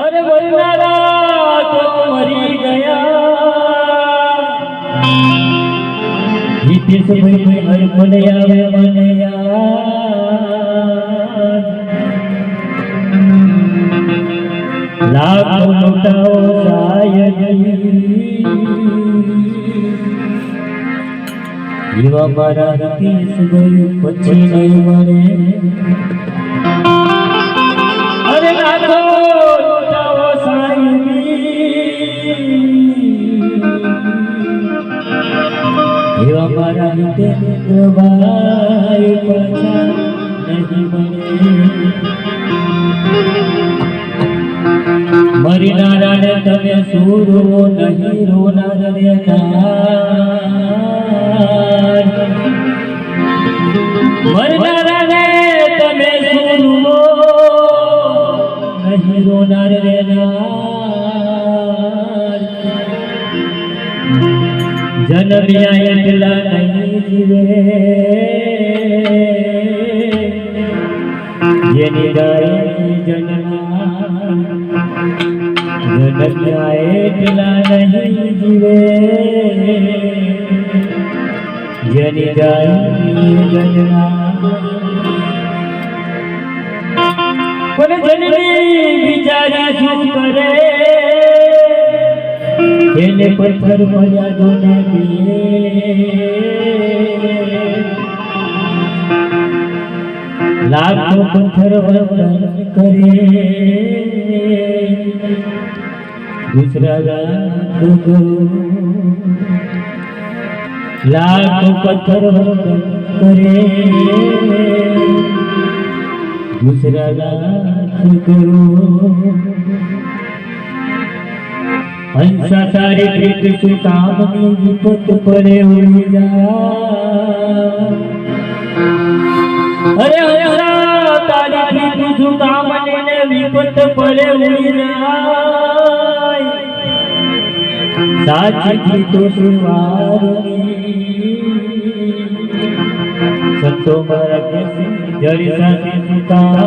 અરે મરનારા તો મરી ગયા હિતેશભાઈ હર મને આવે મને યાદ લાખો લૂંટાઓ સાયજી એવા મારા હિતેશ ગયું પછી નહીં મળે ભાઈ પાછા નહીં મળે મરી નારાયણ તમે સૂરવો નહીં રો રેનાર नबिया अगला ये निगाई की नबिया अगला नहीं जीवे। ये निगाई की बोले जननी बिचारा चुप करे। એને પથ્થર મર્યાદો ને લાખો પથ્થર વંદન કરે. દૂસરા લાખ પથ્થર વંદન કરે. દૂસરા લાખ કરો હંસા તારી પ્રીત શું કામની વિપત પરે હોય જા. અરે હંસા, તારી પ્રીત શું કામની ને વિપત પરે હોય જાય સાચી સુવારની સંતો મારા જડી સાચી સુતા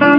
હર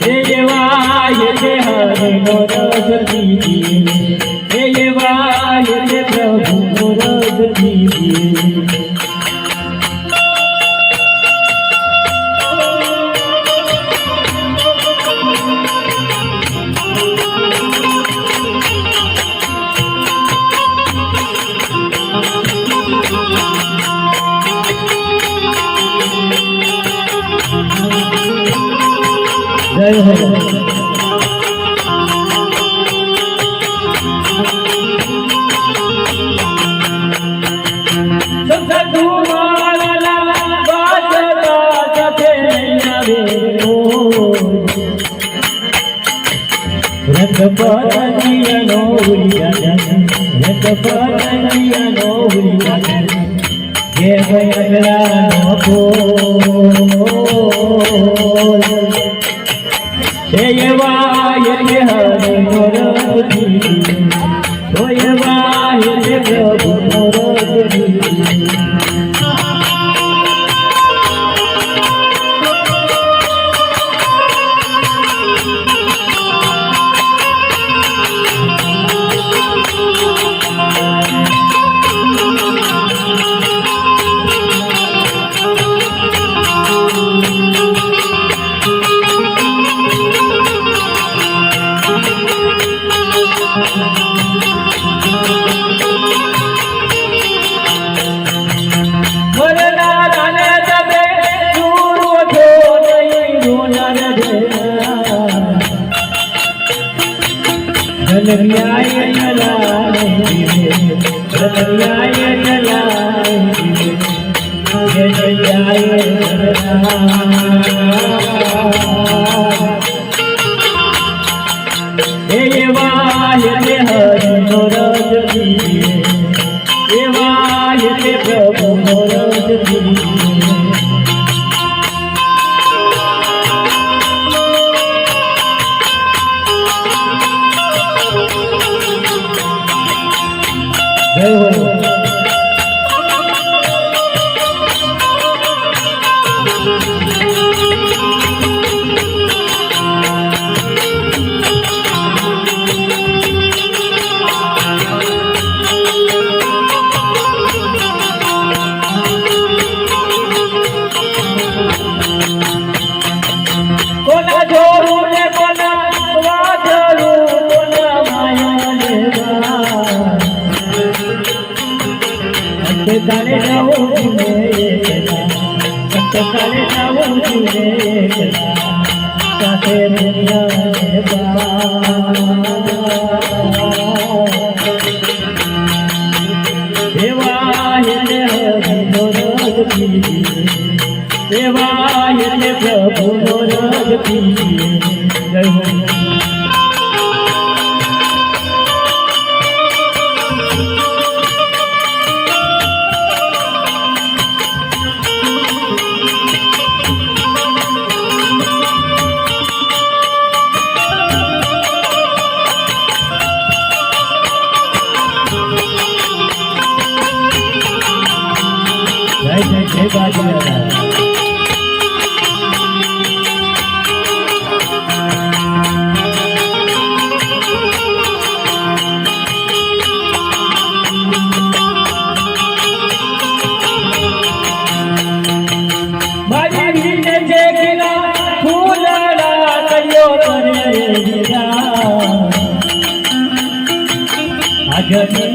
જય જવાય હરિ નો રસ ગયો હતો રંગપરંગિયા નો ઉલિયા રંગપરંગિયા નો ઉલિયા જય ભૈયા નો शिवाय દેવાય પ્રભુ રંગ પી Yeah.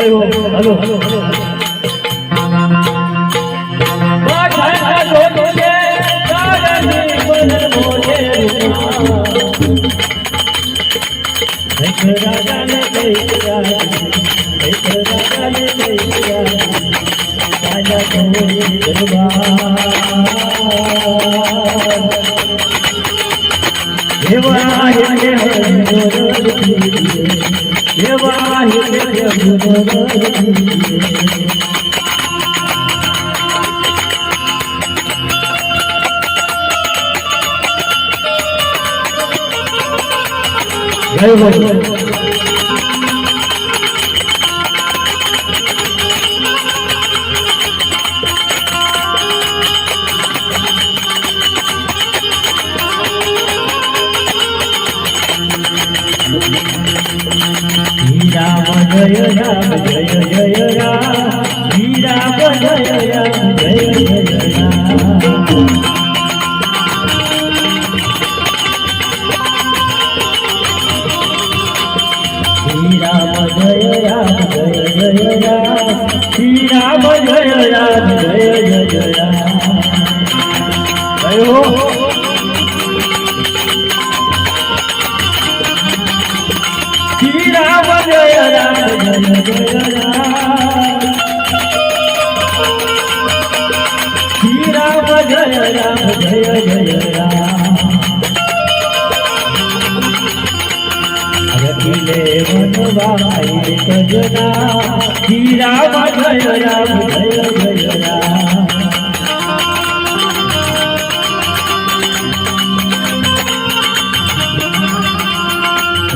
જય હો હલો હલો હલો. દેવા જય હો શ્રી રામ વનવાઈ સજના શ્રી રામ જય રામ જય જય રામ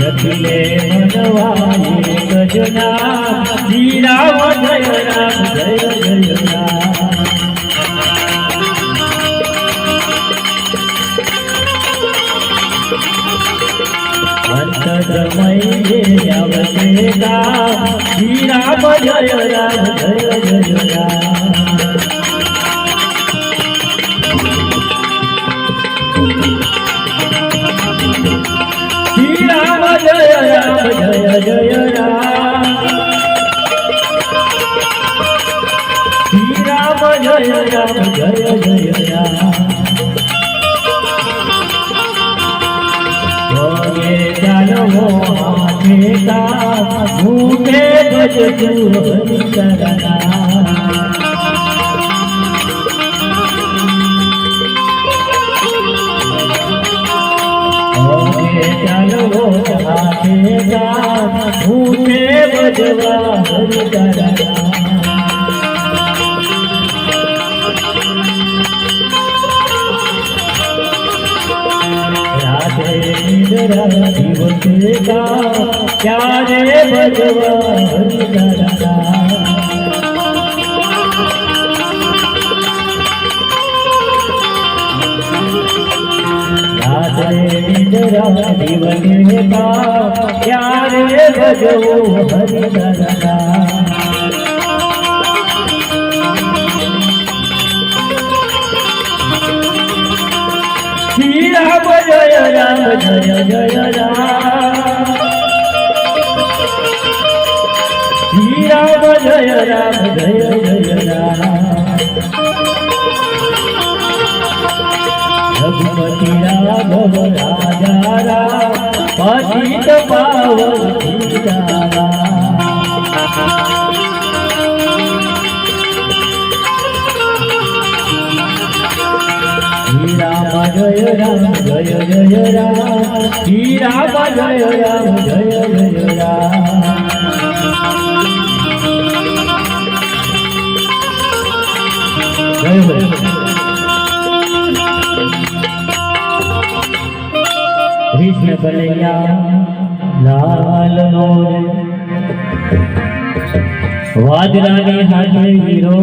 રખીલે રામ જય રામ જય રામ જય જય રામ રામ જય રામ જય જય રામ રામ જય રામ જય જય રામ હાથે તા ભૂતે ભજતું હરિચરણા ભોગે ચાલો હાથે તા ભૂતે ભજવા હરિચરણા રાધે નિદ્રા દિવસે કા ક્યારે ભજવા રાધે નિદ્રા દિવસે કા ક્યારે ભજવો હરિચરણા શ્રી રામ જય રામ જય જય રામ જય રામ જય જય રામ રઘુપતિ રાઘવ રાજા રામ પતિત પાવન સીતારામ શ્રી રામ જય રામ જય જય રામ શ્રી રામ જય રામ જય જય રામ. કૃષ્ણ કનૈયા લાલ વાદરાની હાજરી હીરો